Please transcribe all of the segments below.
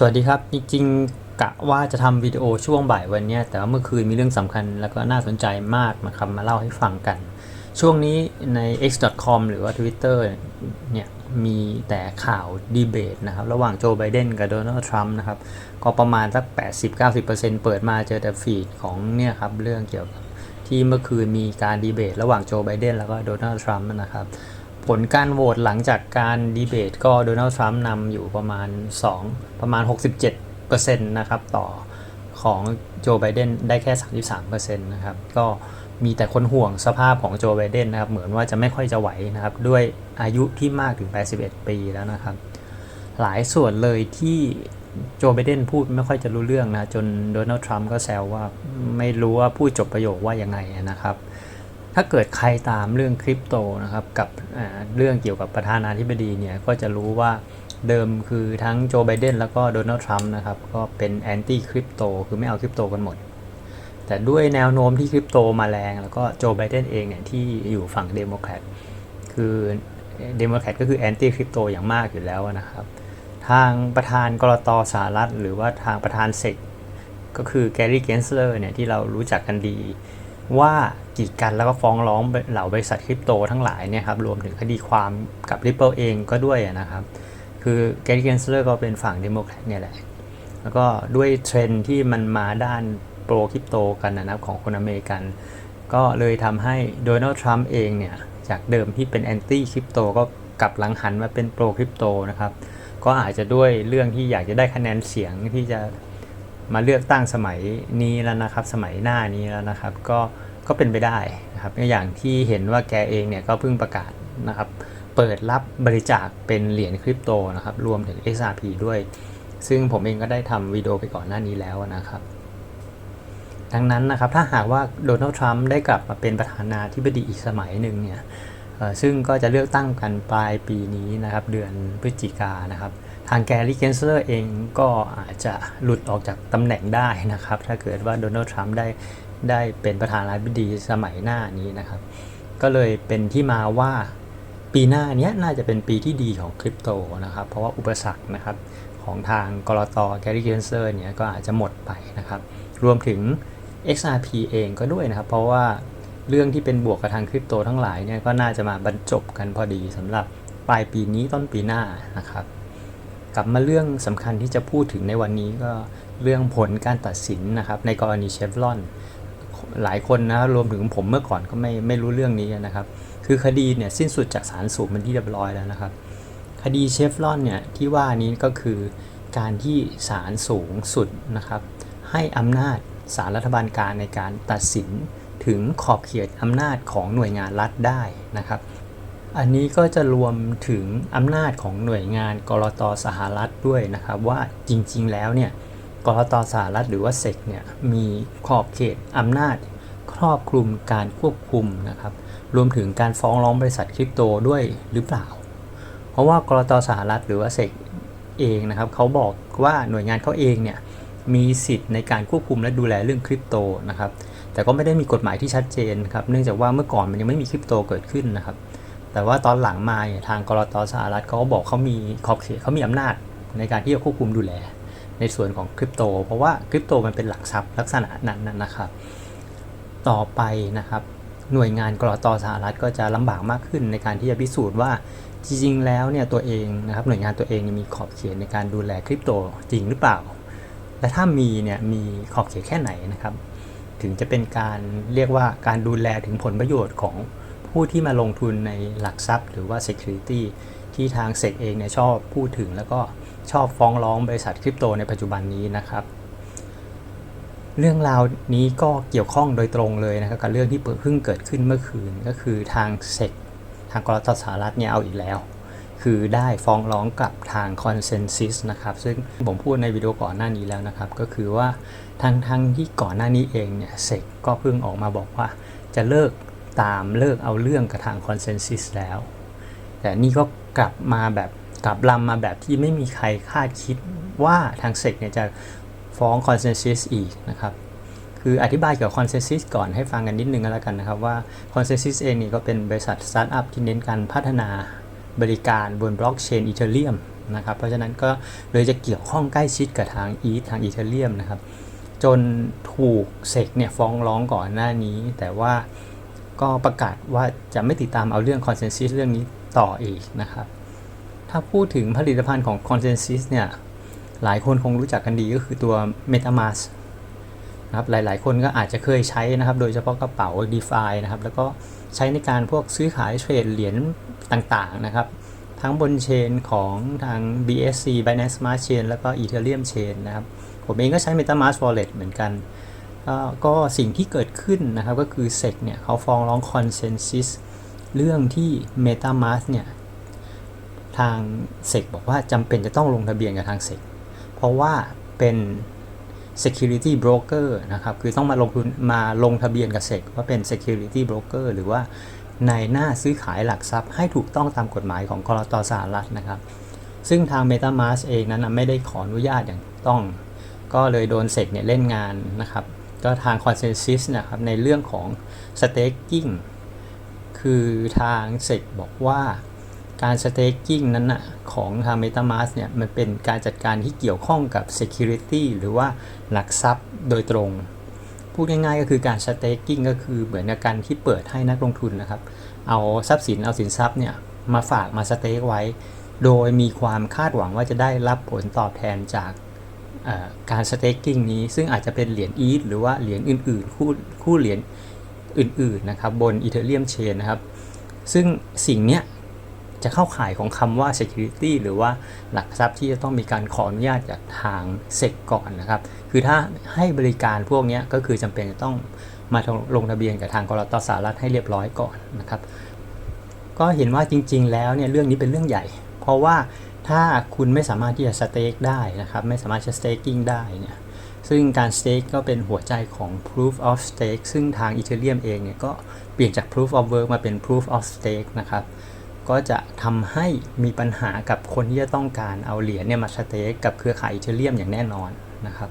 สวัสดีครับ จริงๆกะว่าจะทำวิดีโอช่วงบ่ายวันนี้แต่ว่าเมื่อคืนมีเรื่องสำคัญแล้วก็น่าสนใจมากนะครับมาเล่าให้ฟังกัน ช่วงนี้ใน x.com หรือว่า Twitter เนี่ยมีแต่ข่าวดีเบตนะครับ ระหว่างโจไบเดนกับโดนัลด์ทรัมป์นะครับ ก็ประมาณสัก 80-90%เปิดมาเจอแต่ฟีดของเนี่ยครับ เรื่องเกี่ยวกับที่เมื่อคืนมีการดีเบต ระหว่างโจไบเดนแล้วก็โดนัลด์ทรัมป์นะครับ ผลการโหวตหลังจากการดีเบตก็โดนัลด์ทรัมป์นำอยู่ประมาณ 2 ประมาณ 67%นะครับต่อของโจไบเดนได้แค่ 33%นะครับก็มีแต่คนห่วงสภาพของโจไบเดนนะครับเหมือนว่าจะไม่ค่อยจะไหวนะครับด้วยอายุที่มากถึง 81 ปีแล้วนะครับ หลายส่วนเลยที่โจไบเดนพูดไม่ค่อยจะรู้เรื่องนะจนโดนัลด์ทรัมป์ก็แซวว่าไม่รู้ว่าพูดจบประโยคว่ายังไงนะครับ ถ้าเกิดใครตามเรื่องคริปโตนะครับกับเรื่องเกี่ยวกับประธานาธิบดีเนี่ยก็จะรู้ว่าเดิมคือทั้งโจไบเดนแล้วก็โดนัลด์ทรัมป์นะครับก็เป็นแอนตี้คริปโตคือไม่เอาคริปโตกันหมด แต่ด้วยแนวโน้มที่คริปโตมาแรง แล้วก็โจไบเดนเองเนี่ยที่อยู่ฝั่งเดโมแครตคือเดโมแครตก็คือแอนตี้คริปโตอย่างมากอยู่แล้วนะครับ ทางประธานกรตสหรัฐ หรือว่าทางประธานเซกก็คือแกรี่เกนสเลอร์เนี่ยที่เรารู้จักกันดี ว่ากีดกันแล้วก็ฟ้องร้องเหล่าบริษัทคริปโตทั้งหลายเนี่ยครับรวมถึงคดีความกับ Ripple เองก็ด้วยนะครับ คือแกรี่เกนสเลอร์ก็เป็นฝั่งเดโมแครตเนี่ยแหละ แล้วก็ด้วยเทรนที่มันมาด้านโปรคริปโตกันนะครับของคนอเมริกัน ก็เลยทำให้โดนัลด์ทรัมป์เองเนี่ย จากเดิมที่เป็นแอนตี้คริปโตก็กลับหลังหันมาเป็นโปรคริปโตนะครับ ก็อาจจะด้วยเรื่องที่อยากจะได้คะแนนเสียงที่จะ มาเลือกตั้งสมัยนี้แล้วนะครับ สมัยหน้านี้แล้วนะครับ ก็ก็เป็นไปได้นะครับอย่างที่เห็นว่าแกเองเนี่ยก็เพิ่งประกาศนะครับ เปิดรับบริจาคเป็นเหรียญคริปโตนะครับ รวมถึง XRP ด้วย ซึ่งผมเองก็ได้ทำวิดีโอไปก่อนหน้านี้แล้วนะครับ ดังนั้นนะครับถ้าหากว่าโดนัลด์ทรัมป์ได้กลับมาเป็นประธานาธิบดีอีกสมัยหนึ่งเนี่ยซึ่งก็จะเลือกตั้งกันปลายปีนี้นะครับ เดือนพฤศจิกายนะครับ ทางแกรี่เกนเซอร์เองก็อาจจะหลุดออกจากตำแหน่งได้นะครับ ถ้าเกิดว่าโดนัลด์ทรัมป์ได้ได้เป็นประธานาธิบดีสมัยหน้านี้นะครับ ก็เลยเป็นที่มาว่าปีหน้านี้น่าจะเป็นปีที่ดีของคริปโตนะครับ เพราะว่าอุปสรรคนะครับของทางกรตแกรี่เกนเซอร์เนี่ยก็อาจจะหมดไปนะครับ รวมถึง XRP เองก็ด้วยนะครับ เพราะว่าเรื่องที่เป็นบวกกับทางคริปโตทั้งหลายเนี่ยก็น่าจะมาบรรจบกันพอดีสำหรับปลายปีนี้ต้นปีหน้านะครับ กลับมาเรื่องสำคัญที่จะพูดถึงในวันนี้ก็เรื่องผลการตัดสินนะครับในกรณีเชฟรอนหลายคนนะรวมถึงผมเมื่อก่อนก็ไม่ไม่รู้เรื่องนี้นะครับ คือคดีเนี่ยสิ้นสุดจากศาลสูงเป็นที่เรียบร้อยแล้วนะครับ คดีเชฟรอนเนี่ยที่ว่านี้ก็คือการที่ศาลสูงสุดนะครับ ให้อำนาจศาลรัฐบาลกลางในการตัดสินถึงขอบเขตอำนาจของหน่วยงานรัฐได้นะครับ อันนี้ก็จะรวมถึงอำนาจของหน่วยงานกรตสหรัฐด้วยนะครับว่าจริงๆแล้วเนี่ยกรตสหรัฐหรือว่าเซกเนี่ยมีขอบเขตอำนาจครอบคลุมการควบคุมนะครับรวมถึงการฟ้องร้องบริษัทคริปโตด้วยหรือเปล่า เพราะว่ากรตสหรัฐหรือว่าเซกเองนะครับเขาบอกว่าหน่วยงานเขาเองเนี่ยมีสิทธิ์ในการควบคุมและดูแลเรื่องคริปโตนะครับแต่ก็ไม่ได้มีกฎหมายที่ชัดเจนครับเนื่องจากว่าเมื่อก่อนมันยังไม่มีคริปโตเกิดขึ้นนะครับ แต่ว่าตอนหลังมาเนี่ยทางกรตสหรัฐเขาก็บอกเขามีขอบเขตเขามีอำนาจในการที่จะควบคุมดูแล ในส่วนของคริปโต เพราะว่าคริปโตมันเป็นหลักทรัพย์ลักษณะนั้นนะครับ ต่อไปนะครับ หน่วยงานกรตสหรัฐก็จะลำบากมากขึ้นในการที่จะพิสูจน์ว่าจริงๆแล้วเนี่ยตัวเองนะครับหน่วยงานตัวเองมีขอบเขตในการดูแลคริปโตจริงหรือเปล่า และถ้ามีเนี่ยมีขอบเขตแค่ไหนนะครับ ถึงจะเป็นการเรียกว่าการดูแลถึงผลประโยชน์ของ ผู้ที่มาลงทุนในหลักทรัพย์ หรือว่า Security ที่ทางเซกเองเนี่ยชอบพูดถึง แล้วก็ชอบฟ้องร้องบริษัทคริปโตในปัจจุบันนี้นะครับ เรื่องราวนี้ก็เกี่ยวข้องโดยตรงเลยนะครับกับเรื่องที่เพิ่งเกิดขึ้นเมื่อคืนก็คือทางเซกทางกรตสหรัฐเนี่ยเอาอีกแล้ว คือได้ฟ้องร้องกับทาง Consensus นะครับ ซึ่งผมพูดในวิดีโอก่อนหน้านี้แล้วนะครับ ก็คือว่าทางทางที่ก่อนหน้านี้เองเนี่ยเซกก็เพิ่งออกมาบอกว่าจะเลิก ตามเลิกเอาเรื่องกับทาง Consensus แล้ว แต่นี่ก็กลับมาแบบกลับลำมาแบบที่ไม่มีใครคาดคิดว่าทางเซกเนี่ยจะฟ้อง Consensus อีกนะครับ คืออธิบายเกี่ยวกับ Consensus ก่อนให้ฟังกันนิดนึงก็แล้วกันนะครับว่า Consensus เองนี่ก็เป็นบริษัทสตาร์ทอัพที่เน้นการพัฒนาบริการบนบล็อกเชนอีเทเรียมนะครับ เพราะฉะนั้นก็เลยจะเกี่ยวข้องใกล้ชิดกับทางอีทางอีเทเรียมนะครับ จนถูกเซกเนี่ยฟ้องร้องก่อนหน้านี้ แต่ว่า ก็ประกาศว่าจะไม่ติดตามเอาเรื่องคอนเซน s ซเรื่องนี้ต่ออีกนะครับ ถ้าพูดถึงผลิตภัณฑ์ของ Consensus เนี่ย หลายคนคงรู้จักกันดีก็คือตัว MetaMask นะครับหลาย ๆ คนก็อาจจะเคยใช้นะครับ โดยเฉพาะกระเป๋า DeFi นะครับ แล้วก็ใช้ในการพวกซื้อขายเทรดเหรียญต่าง ๆ นะครับ ทั้งบนเชนของทาง BSC Binance Smart Chain แล้วก็ Ethereum Chain นะครับ ผมเองก็ใช้ MetaMask Wallet เหมือนกัน ก็สิ่งที่เกิดขึ้นนะครับก็คือ SEC เนี่ยเขาฟ้องร้อง Consensus เรื่องที่ MetaMask เนี่ยทาง SEC บอกว่าจำเป็นจะต้องลงทะเบียนกับทาง SEC เพราะว่าเป็น security broker นะครับ คือต้องมาลงทุนมาลงทะเบียนกับ SEC ว่าเป็น security broker หรือว่าในหน้าซื้อขายหลักทรัพย์ให้ถูกต้องตามกฎหมายของกรตสหรัฐนะครับ ซึ่งทาง MetaMask เองนั้นไม่ได้ขออนุญาตอย่างต้อง ก็เลยโดนเสกเนี่ยเล่นงานนะครับ ก็ทาง Consensus นะครับในเรื่องของ staking คือทางเสกบอกว่าการ staking นั้นนะของทาง MetaMask เนี่ยมันเป็นการจัดการที่เกี่ยวข้องกับ security หรือว่าหลักทรัพย์โดยตรง พูดง่ายๆก็คือการ staking ก็คือเหมือนกับการที่เปิดให้นักลงทุนนะครับ เอาทรัพย์สินเอาสินทรัพย์เนี่ยมาฝากมาสเต็กไว้ โดยมีความคาดหวังว่าจะได้รับผลตอบแทนจาก การสเต็กกิ้งนี้ซึ่งอาจจะเป็นเหรียญอีทหรือว่าเหรียญอื่นๆ คู่คู่เหรียญอื่นๆนะครับบน Ethereum Chain นะครับซึ่งสิ่งเนี้ยจะเข้าข่ายของคำว่า security หรือว่าหลักทรัพย์ที่จะต้องมีการขออนุญาตจากทางเซกก่อนนะครับ คือถ้าให้บริการพวกนี้ก็คือจำเป็นจะต้องมาลงทะเบียนกับทางกรตสหรัฐให้เรียบร้อยก่อนนะครับ ก็เห็นว่าจริงๆแล้วเนี่ยเรื่องนี้เป็นเรื่องใหญ่ เพราะว่า ถ้าคุณไม่สามารถที่จะสเต็กได้นะครับ ไม่สามารถจะ staking ได้เนี่ยซึ่งการ stake ก็เป็นหัวใจของ proof of stake ซึ่งทาง Ethereum เองเนี่ยก็เปลี่ยนจาก proof of work มาเป็น proof of stake นะครับ ก็จะทำให้มีปัญหากับคนที่จะต้องการเอาเหรียญเนี่ยมาสเต็กกับเครือข่าย Ethereum อย่างแน่นอนนะครับ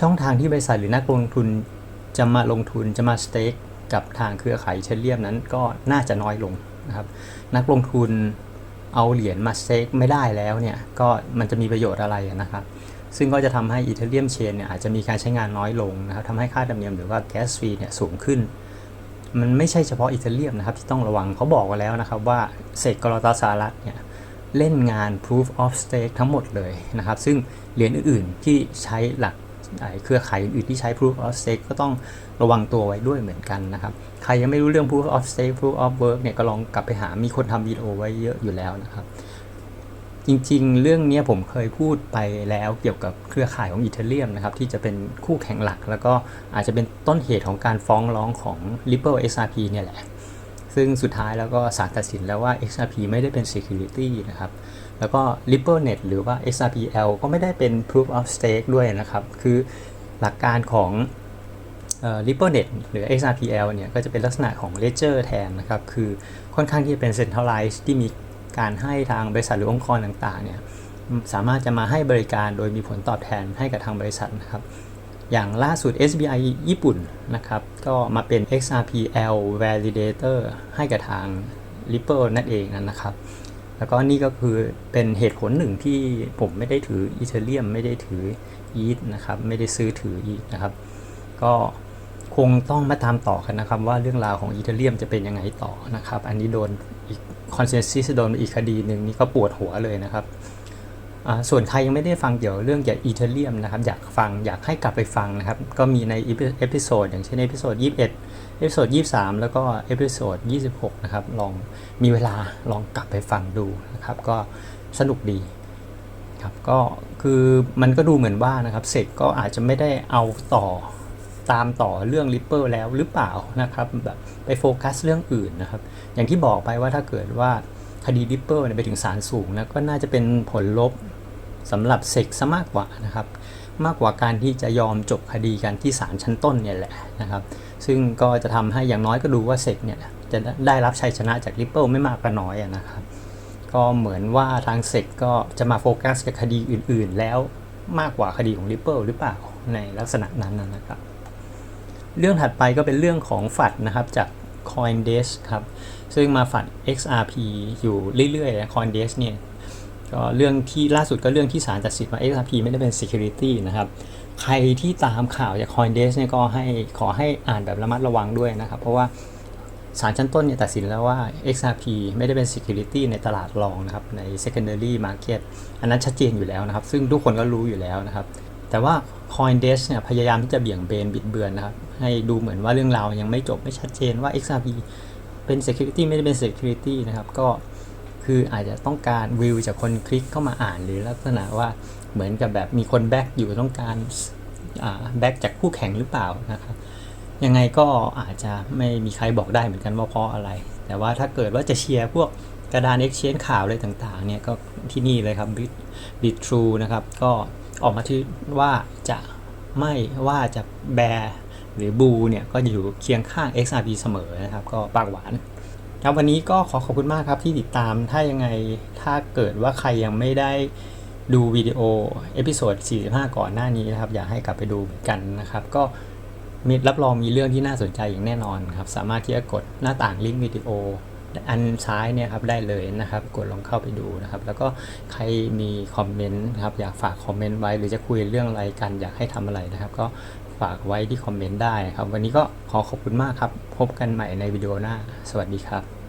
ช่องทางที่บริษัทหรือนักลงทุนจะมาลงทุนจะมาสเต็กกับทางเครือข่ายเชลเลียมนั้นก็น่าจะน้อยลงนะครับนักลงทุน เอาเหรียญมาเต็กไม่ได้แล้วเนี่ยก็มันจะมีประโยชน์อะไรนะครับซึ่งก็จะทำให้ Ethereum Chain เนี่ยอาจจะมีการใช้งานน้อยลงนะครับทำให้ค่าธรรมเนียมหรือว่า gas fee เนี่ยสูงขึ้น มันไม่ใช่เฉพาะ Ethereum นะครับที่ต้องระวังเขาบอกไว้แล้วนะครับว่าเศษกรอตาสหรัฐเนี่ยเล่นงาน proof of stake ทั้งหมดเลยนะครับ ซึ่งเหรียญอื่นๆที่ใช้หลัก เครือข่ายอื่นที่ใช้ proof of stake ก็ต้องระวังตัวไว้ด้วยเหมือนกันนะครับ ใครยังไม่รู้เรื่อง proof of stake proof of work เนี่ยก็ลองกลับไปหามีคนทำวิดีโอไว้เยอะอยู่แล้วนะครับ จริงๆ เรื่องนี้ผมเคยพูดไปแล้วเกี่ยวกับเครือข่ายของ Ethereum นะครับที่จะเป็นคู่แข่งหลัก แล้วก็อาจจะเป็นต้นเหตุของการฟ้องร้องของ Ripple XRP เนี่ยแหละซึ่งสุดท้ายแล้วก็ศาลตัดสินแล้วว่า XRP ไม่ได้เป็น security นะครับ แล้วก็ RippleNet หรือว่า XRPL ก็ไม่ได้เป็น proof of stake ด้วยนะครับ คือหลักการของเอ่อ RippleNet หรือ XRPL เนี่ยก็จะเป็นลักษณะของ ledger แทนนะครับ คือค่อนข้างที่จะเป็น centralized ที่มีการให้ทางบริษัทหรือองค์กรต่างๆเนี่ยสามารถจะมาให้บริการโดยมีผลตอบแทนให้กับทางบริษัทนะครับ อย่างล่าสุด SBI ญี่ปุ่นนะครับ ก็มาเป็น XRPL validator ให้กับทาง Ripple นั่นเองนะครับ แล้วก็นี่ก็คือเป็นเหตุผลหนึ่งที่ผมไม่ได้ถือ Ethereum ไม่ได้ถือ ETH นะครับ ไม่ได้ซื้อถือ ETH นะครับ ก็คงต้องมาตามต่อกันนะครับ ว่าเรื่องราวของ Ethereum จะเป็นยังไงต่อนะครับ อันนี้โดนอีก Consensus โดนอีกคดีหนึ่งนี่ก็ปวดหัวเลยนะครับส่วนใครยังไม่ได้ฟังเกี่ยวเรื่องเกี่ยวกับอีเทเรียมนะครับ อยากฟังอยากให้กลับไปฟังนะครับ ก็มีในเอพิโซดอย่างเช่นเอพิโซด21 อพิโซด23 แล้วก็เอพิโซด26 นะครับ ลองมีเวลาลองกลับไปฟังดูนะครับ ก็สนุกดีครับก็คือมันก็ดูเหมือนว่านะครับเสกก็อาจจะไม่ได้เอาต่อตามต่อเรื่อง Ripple แล้วหรือเปล่านะครับแบบไปโฟกัสเรื่องอื่นนะครับ อย่างที่บอกไปว่าถ้าเกิดว่าคดี Ripple เนี่ยไปถึงศาลสูงนะก็น่าจะเป็นผลลบสำหรับเซกซะมากกว่านะครับ มากกว่าการที่จะยอมจบคดีกันที่ศาลชั้นต้นเนี่ยแหละนะครับ ซึ่งก็จะทำให้อย่างน้อยก็ดูว่าเซกเนี่ยจะได้รับชัยชนะจาก Ripple ไม่มากก็น้อยนะครับ ก็เหมือนว่าทางเซกก็จะมาโฟกัสกับคดีอื่นๆ แล้วมากกว่าคดีของ Ripple หรือเปล่าในลักษณะนั้นนะนะครับ เรื่องถัดไปก็เป็นเรื่องของฝัดนะครับจาก CoinDesk ครับ ซึ่งมาฝัด XRP อยู่เรื่อยๆนะ CoinDesk เนี่ยก็เรื่องที่ล่าสุดก็เรื่องที่ศาลตัดสินว่า XRP ไม่ได้เป็น security นะครับ ใครที่ตามข่าวจาก Coindesk เนี่ยก็ให้ขอให้อ่านแบบระมัดระวังด้วยนะครับ เพราะว่าศาลชั้นต้นเนี่ยตัดสินแล้วว่า XRP ไม่ได้เป็น security ในตลาดรองนะครับ ใน secondary market อันนั้นชัดเจนอยู่แล้วนะครับ ซึ่งทุกคนก็รู้อยู่แล้วนะครับ แต่ว่า Coindesk เนี่ยพยายามที่จะเบี่ยงเบนบิดเบือนนะครับ ให้ดูเหมือนว่าเรื่องราวยังไม่จบไม่ชัดเจนว่า XRP เป็น security ไม่ได้เป็น security นะครับ ก็คืออาจจะต้องการวิวจากคนคลิกเข้ามาอ่านหรือลักษณะว่า เหมือนกับแบบมีคนแบ็กอยู่ต้องการแบ็กจากคู่แข่งหรือเปล่านะครับยังไงก็อาจจะไม่มีใครบอกได้เหมือนกันว่าเพราะอะไร แต่ว่าถ้าเกิดว่าจะเชียร์พวกกระดาน Exchange ข่าวอะไรต่างๆเนี่ยก็ที่นี่เลยครับ Bit Bit True นะครับก็ออกมาที่ว่าจะไม่ว่าจะแบร์หรือบูเนี่ยก็จะอยู่เคียงข้าง XRP เสมอนะครับก็ปากหวานครับวันนี้ก็ขอขอบคุณมากครับที่ติดตามถ้ายังไงถ้าเกิดว่าใครยังไม่ได้ ดูวิดีโอเอพิโซด 45 ก่อนหน้านี้นะครับ อยากให้กลับไปดูเหมือนกันนะครับ ก็มีรับรองมีเรื่องที่น่าสนใจอย่างแน่นอนครับ สามารถที่จะกดหน้าต่างลิงก์วิดีโออันซ้ายเนี่ยครับได้เลยนะครับ กดลองเข้าไปดูนะครับ แล้วก็ใครมีคอมเมนต์นะครับอยากฝากคอมเมนต์ไว้ หรือจะคุยเรื่องอะไรกันอยากให้ทำอะไรนะครับ ก็ฝากไว้ที่คอมเมนต์ได้ครับ วันนี้ก็ขอขอบคุณมากครับ พบกันใหม่ในวิดีโอหน้า สวัสดีครับ